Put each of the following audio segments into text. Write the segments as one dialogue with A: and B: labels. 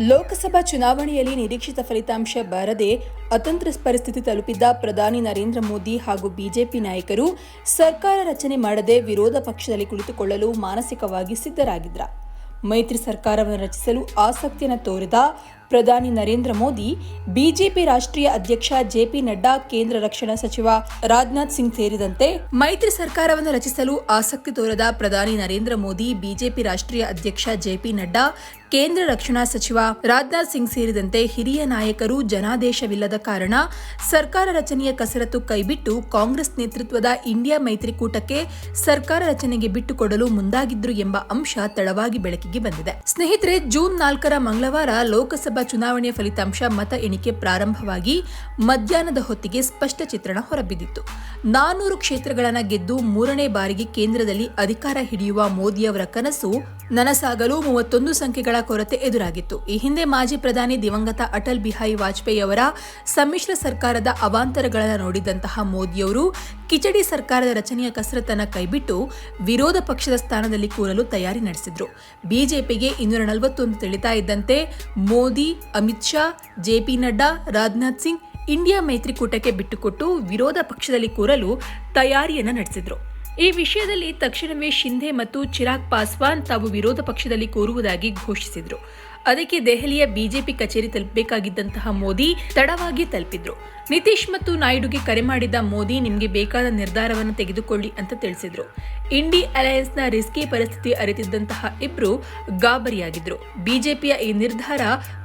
A: ಲೋಕಸಭಾ ಚುನಾವಣೆಯಲ್ಲಿ ನಿರೀಕ್ಷಿತ ಫಲಿತಾಂಶ ಬಾರದೆ ಅತಂತ್ರ ಪರಿಸ್ಥಿತಿ ತಲುಪಿದ್ದ ಪ್ರಧಾನಿ ನರೇಂದ್ರ ಮೋದಿ ಹಾಗೂ ಬಿಜೆಪಿ ನಾಯಕರು ಸರ್ಕಾರ ರಚನೆ ಮಾಡದೆ ವಿರೋಧ ಪಕ್ಷದಲ್ಲಿ ಕುಳಿತುಕೊಳ್ಳಲು ಮಾನಸಿಕವಾಗಿ ಸಿದ್ಧರಾಗಿದ್ರ. ಮೈತ್ರಿ ಸರ್ಕಾರವನ್ನು ರಚಿಸಲು ಆಸಕ್ತಿಯನ್ನು ತೋರಿದ ಪ್ರಧಾನಿ ನರೇಂದ್ರ ಮೋದಿ, ಬಿಜೆಪಿ ರಾಷ್ಟ್ರೀಯ ಅಧ್ಯಕ್ಷ ಜೆಪಿ ನಡ್ಡಾ, ಕೇಂದ್ರ ರಕ್ಷಣಾ ಸಚಿವ ರಾಜನಾಥ್ ಸಿಂಗ್ ಸೇರಿದಂತೆ ಮೈತ್ರಿ ಸರ್ಕಾರವನ್ನು ರಚಿಸಲು ಆಸಕ್ತಿ ತೋರದ ಪ್ರಧಾನಿ ನರೇಂದ್ರ ಮೋದಿ, ಬಿಜೆಪಿ ರಾಷ್ಟ್ರೀಯ ಅಧ್ಯಕ್ಷ ಜೆಪಿ ನಡ್ಡಾ, ಕೇಂದ್ರ ರಕ್ಷಣಾ ಸಚಿವ ರಾಜನಾಥ್ ಸಿಂಗ್ ಸೇರಿದಂತೆ ಹಿರಿಯ ನಾಯಕರು ಜನಾದೇಶವಿಲ್ಲದ ಕಾರಣ ಸರ್ಕಾರ ರಚನೆಯ ಕಸರತ್ತು ಕೈಬಿಟ್ಟು ಕಾಂಗ್ರೆಸ್ ನೇತೃತ್ವದ ಇಂಡಿಯಾ ಮೈತ್ರಿಕೂಟಕ್ಕೆ ಸರ್ಕಾರ ರಚನೆಗೆ ಬಿಟ್ಟುಕೊಡಲು ಮುಂದಾಗಿದ್ರು ಎಂಬ ಅಂಶ ತಡವಾಗಿ ಬೆಳಕಿಗೆ ಬಂದಿದೆ. ಸ್ನೇಹಿತರೆ, ಜೂನ್ ನಾಲ್ಕರ ಮಂಗಳವಾರ ಲೋಕಸಭಾ ಚುನಾವಣೆಯ ಫಲಿತಾಂಶ ಮತ ಎಣಿಕೆ ಪ್ರಾರಂಭವಾಗಿ ಮಧ್ಯಾಹ್ನದ ಹೊತ್ತಿಗೆ ಸ್ಪಷ್ಟ ಚಿತ್ರಣ ಹೊರಬಿದ್ದಿತ್ತು. ನಾನೂರು ಕ್ಷೇತ್ರಗಳನ್ನು ಗೆದ್ದು ಮೂರನೇ ಬಾರಿಗೆ ಕೇಂದ್ರದಲ್ಲಿ ಅಧಿಕಾರ ಹಿಡಿಯುವ ಮೋದಿಯವರ ಕನಸು ನನಸಾಗಲು ಮೂವತ್ತೊಂದು ಸಂಖ್ಯೆಗಳ ಕೊರತೆ ಎದುರಾಗಿತ್ತು. ಈ ಹಿಂದೆ ಮಾಜಿ ಪ್ರಧಾನಿ ದಿವಂಗತ ಅಟಲ್ ಬಿಹಾರಿ ವಾಜಪೇಯಿ ಅವರ ಸಮ್ಮಿಶ್ರ ಸರ್ಕಾರದ ಅವಾಂತರಗಳನ್ನು ನೋಡಿದಂತಹ ಮೋದಿಯವರು ಕಿಚಡಿ ಸರ್ಕಾರದ ರಚನೆಯ ಕಸರತ್ತನ್ನು ಕೈಬಿಟ್ಟು ವಿರೋಧ ಪಕ್ಷದ ಸ್ಥಾನದಲ್ಲಿ ಕೂರಲು ತಯಾರಿ ನಡೆಸಿದ್ರು. ಬಿಜೆಪಿಗೆ ಇನ್ನೂರ ನಲವತ್ತೊಂದು ತಿಳಿತಾ ಇದ್ದಂತೆ ಮೋದಿ ಅಮಿತ್ ಶಾ ಜೆಪಿ ನಡ್ಡಾ, ರಾಜನಾಥ್ ಸಿಂಗ್ ಇಂಡಿಯಾ ಮೈತ್ರಿಕೂಟಕ್ಕೆ ಬಿಟ್ಟುಕೊಟ್ಟು ವಿರೋಧ ಪಕ್ಷದಲ್ಲಿ ಕೂರಲು ತಯಾರಿಯನ್ನ ನಡೆಸಿದ್ರು. ಈ ವಿಷಯದಲ್ಲಿ ತಕ್ಷಣವೇ ಶಿಂಧೆ ಮತ್ತು ಚಿರಾಗ್ ಪಾಸ್ವಾನ್ ತಾವು ವಿರೋಧ ಪಕ್ಷದಲ್ಲಿ ಕೂರುವುದಾಗಿ ಘೋಷಿಸಿದ್ರು. ಅದಕ್ಕೆ ದೆಹಲಿಯ ಬಿಜೆಪಿ ಕಚೇರಿ ತಲುಪಬೇಕಾಗಿದ್ದಂತಹ ಮೋದಿ ತಡವಾಗಿ ತಲುಪಿದ್ರು. ನಿತೀಶ್ ಮತ್ತು ನಾಯ್ಡುಗೆ ಕರೆ ಮಾಡಿದ ಮೋದಿ ನಿಮಗೆ ಬೇಕಾದ ನಿರ್ಧಾರವನ್ನು ತೆಗೆದುಕೊಳ್ಳಿ ಅಂತ ತಿಳಿಸಿದ್ರು. ಇಂಡಿ ಅಲಯನ್ಸ್ನ ರಿಸ್ಕಿ ಪರಿಸ್ಥಿತಿ ಅರಿತಿದ್ದಂತಹ ಇಬ್ರು ಗಾಬರಿಯಾಗಿದ್ರು. ಬಿಜೆಪಿಯ ಈ ನಿರ್ಧಾರ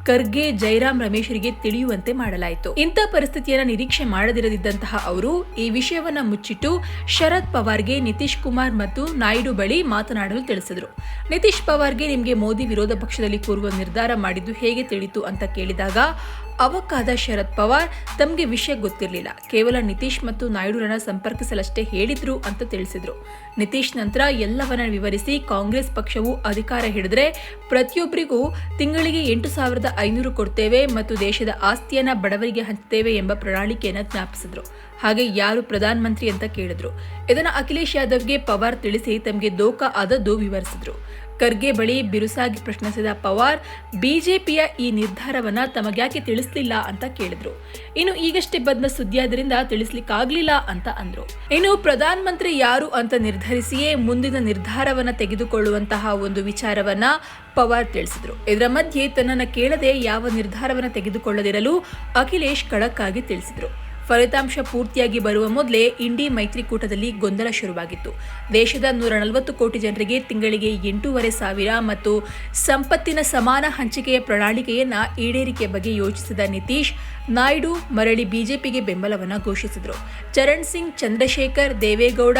A: ಖರ್ಗೆ, ಜೈರಾಮ್, ರಮೇಶರಿಗೆ ತಿಳಿಯುವಂತೆ ಮಾಡಲಾಯಿತು. ಇಂಥ ಪರಿಸ್ಥಿತಿಯನ್ನ ನಿರೀಕ್ಷೆ ಮಾಡದಿರದಿದ್ದಂತಹ ಅವರು ಈ ವಿಷಯವನ್ನ ಮುಚ್ಚಿಟ್ಟು ಶರದ್ ಪವಾರ್ಗೆ ನಿತೀಶ್ ಕುಮಾರ್ ಮತ್ತು ನಾಯ್ಡು ಬಳಿ ಮಾತನಾಡಲು ತಿಳಿಸಿದರು. ನಿತೀಶ್ ಪವಾರ್ಗೆ ನಿಮಗೆ ಮೋದಿ ವಿರೋಧ ಪಕ್ಷದಲ್ಲಿ ಕೂರುವ ನಿರ್ಧಾರ ಮಾಡಿದ್ದು ಹೇಗೆ ತಿಳಿತು ಅಂತ ಕೇಳಿದಾಗ ಅವಕ್ಕಾದ ಶರದ್ ಪವಾರ್ ತಮಗೆ ವಿಷಯ ಗೊತ್ತಿರಲಿಲ್ಲ. ಕೇವಲ ನಿತೀಶ್ ಮತ್ತು ನಾಯ್ಡುರನ್ನ ಸಂಪರ್ಕಿಸಲಷ್ಟೇ ಹೇಳಿದ್ರು ಅಂತ ತಿಳಿಸಿದ್ರು. ನಿತೀಶ್ ನಂತರ ಎಲ್ಲವನ್ನ ವಿವರಿಸಿ ಕಾಂಗ್ರೆಸ್ ಪಕ್ಷವು ಅಧಿಕಾರ ಹಿಡಿದ್ರೆ ಪ್ರತಿಯೊಬ್ಬರಿಗೂ ತಿಂಗಳಿಗೆ ಎಂಟು ಸಾವಿರದ ಐನೂರು ಕೊಡ್ತೇವೆ ಮತ್ತು ದೇಶದ ಆಸ್ತಿಯನ್ನ ಬಡವರಿಗೆ ಹಂಚ್ತೇವೆ ಎಂಬ ಪ್ರಣಾಳಿಕೆಯನ್ನ ಜ್ಞಾಪಿಸಿದ್ರು. ಹಾಗೆ ಯಾರು ಪ್ರಧಾನ ಮಂತ್ರಿ ಅಂತ ಕೇಳಿದ್ರು. ಇದನ್ನ ಅಖಿಲೇಶ್ ಯಾದವ್ಗೆ ಪವಾರ್ ತಿಳಿಸಿ ತಮಗೆ ದೋಖ ಆದದ್ದು ವಿವರಿಸಿದ್ರು. ಖರ್ಗೆ ಬಳಿ ಬಿರುಸಾಗಿ ಪ್ರಶ್ನಿಸಿದ ಪವಾರ್, ಬಿಜೆಪಿಯ ಈ ನಿರ್ಧಾರವನ್ನ ತಮಗ್ಯಾಕೆ ತಿಳಿಸ್ಲಿಲ್ಲ ಅಂತ ಕೇಳಿದ್ರು. ಇನ್ನು ಈಗಷ್ಟೇ ಬಂದ ಸುದ್ದಿಯಾದ್ರಿಂದ ತಿಳಿಸ್ಲಿಕ್ಕಾಗ್ಲಿಲ್ಲ ಅಂತ ಅಂದ್ರು. ಇನ್ನು ಪ್ರಧಾನ ಮಂತ್ರಿ ಯಾರು ಅಂತ ನಿರ್ಧರಿಸಿಯೇ ಮುಂದಿನ ನಿರ್ಧಾರವನ್ನ ತೆಗೆದುಕೊಳ್ಳುವಂತಹ ಒಂದು ವಿಚಾರವನ್ನ ಪವಾರ್ ತಿಳಿಸಿದ್ರು. ಇದರ ಮಧ್ಯೆ ತನ್ನನ್ನ ಕೇಳದೆ ಯಾವ ನಿರ್ಧಾರವನ್ನ ತೆಗೆದುಕೊಳ್ಳದಿರಲು ಅಖಿಲೇಶ್ ಖಡಕ್ ಆಗಿ ತಿಳಿಸಿದ್ರು. ಫಲಿತಾಂಶ ಪೂರ್ತಿಯಾಗಿ ಬರುವ ಮೊದಲೇ ಇಂಡಿ ಮೈತ್ರಿಕೂಟದಲ್ಲಿ ಗೊಂದಲ ಶುರುವಾಗಿತ್ತು. ದೇಶದ ನೂರ ನಲವತ್ತು ಕೋಟಿ ಜನರಿಗೆ ತಿಂಗಳಿಗೆ ಎಂಟೂವರೆ ಸಾವಿರ ಮತ್ತು ಸಂಪತ್ತಿನ ಸಮಾನ ಹಂಚಿಕೆಯ ಪ್ರಣಾಳಿಕೆಯನ್ನ ಈಡೇರಿಕೆ ಬಗ್ಗೆ ಯೋಚಿಸಿದ ನಿತೀಶ್ ನಾಯ್ಡು ಮರಳಿ ಬಿಜೆಪಿಗೆ ಬೆಂಬಲವನ್ನು ಘೋಷಿಸಿದರು. ಚರಣ್ ಸಿಂಗ್, ಚಂದ್ರಶೇಖರ್, ದೇವೇಗೌಡ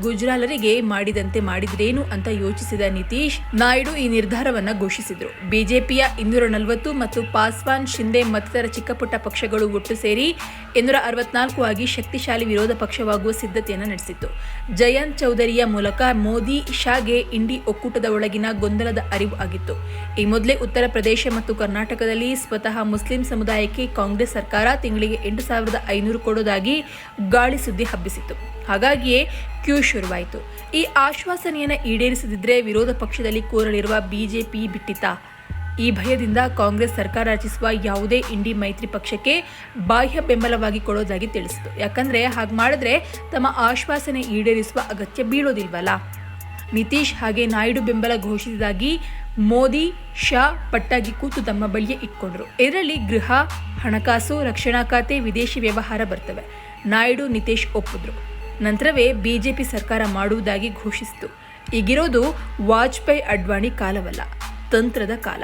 A: ಗುಜ್ರಾಲರಿಗೆ ಮಾಡಿದಂತೆ ಮಾಡಿದ್ರೇನು ಅಂತ ಯೋಚಿಸಿದ ನಿತೀಶ್, ನಾಯ್ಡು ಈ ನಿರ್ಧಾರವನ್ನ ಘೋಷಿಸಿದರು. ಬಿಜೆಪಿಯ ಇನ್ನೂರ ನಲವತ್ತು ಮತ್ತು ಪಾಸ್ವಾನ್ ಶಿಂದೆ ಮತ್ತಿತರ ಚಿಕ್ಕಪುಟ್ಟ ಪಕ್ಷಗಳು ಒಟ್ಟು ಸೇರಿ ಇನ್ನೂರ ಅರವತ್ನಾಲ್ಕು ಆಗಿ ಶಕ್ತಿಶಾಲಿ ವಿರೋಧ ಪಕ್ಷವಾಗುವ ಸಿದ್ಧತೆಯನ್ನು ನಡೆಸಿತ್ತು. ಜಯಂತ್ ಚೌಧರಿಯ ಮೂಲಕ ಮೋದಿ, ಶಾಗೆ, ಇಂಡಿ ಒಕ್ಕೂಟದ ಒಳಗಿನ ಗೊಂದಲದ ಅರಿವು ಆಗಿತ್ತು. ಈ ಮೊದಲೇ ಉತ್ತರ ಪ್ರದೇಶ ಮತ್ತು ಕರ್ನಾಟಕದಲ್ಲಿ ಸ್ವತಃ ಮುಸ್ಲಿಂ ಸಮುದಾಯಕ್ಕೆ ಕಾಂಗ್ರೆಸ್ ಸರ್ಕಾರ ತಿಂಗಳಿಗೆ ಎಂಟು ಸಾವಿರದ ಐನೂರು ಕೊಡೋದಾಗಿ ಗಾಳಿ ಸುದ್ದಿ ಹಬ್ಬಿಸಿತ್ತು. ಹಾಗಾಗಿಯೇ ಕ್ಯೂ ಶುರುವಾಯಿತು. ಈ ಆಶ್ವಾಸನೆಯನ್ನು ಈಡೇರಿಸದಿದ್ದರೆ ವಿರೋಧ ಪಕ್ಷದಲ್ಲಿ ಕೋರಲಿರುವ ಬಿಜೆಪಿ ಬಿಟ್ಟಿತ ಈ ಭಯದಿಂದ ಕಾಂಗ್ರೆಸ್ ಸರ್ಕಾರ ರಚಿಸುವ ಯಾವುದೇ ಇಂಡಿ ಮೈತ್ರಿ ಪಕ್ಷಕ್ಕೆ ಬಾಹ್ಯ ಬೆಂಬಲವಾಗಿ ಕೊಡೋದಾಗಿ ತಿಳಿಸಿತು ಯಾಕಂದ್ರೆ ಹಾಗೆ ಮಾಡಿದ್ರೆ ತಮ್ಮ ಆಶ್ವಾಸನೆ ಈಡೇರಿಸುವ ಅಗತ್ಯ ಬೀಳೋದಿಲ್ವಲ್ಲ? ನಿತೀಶ್ ಹಾಗೆ ನಾಯ್ಡು ಬೆಂಬಲ ಘೋಷಿಸಿದಾಗಿ ಮೋದಿ ಶಾ ಪಟ್ಟಾಗಿ ಕೂತು ತಮ್ಮ ಬಳಿಯೇ ಇಟ್ಕೊಂಡ್ರು. ಇದರಲ್ಲಿ ಗೃಹ, ಹಣಕಾಸು, ರಕ್ಷಣಾ ಖಾತೆ, ವಿದೇಶಿ ವ್ಯವಹಾರ ಬರ್ತವೆ. ನಾಯ್ಡು, ನಿತೇಶ್ ಒಪ್ಪಿದ್ರು. ನಂತರವೇ ಬಿಜೆಪಿ ಸರ್ಕಾರ ಮಾಡುವುದಾಗಿ ಘೋಷಿಸಿತು. ಈಗಿರೋದು ವಾಜಪೇಯಿ ಅಡ್ವಾಣಿ ಕಾಲವಲ್ಲ, ತಂತ್ರದ ಕಾಲ.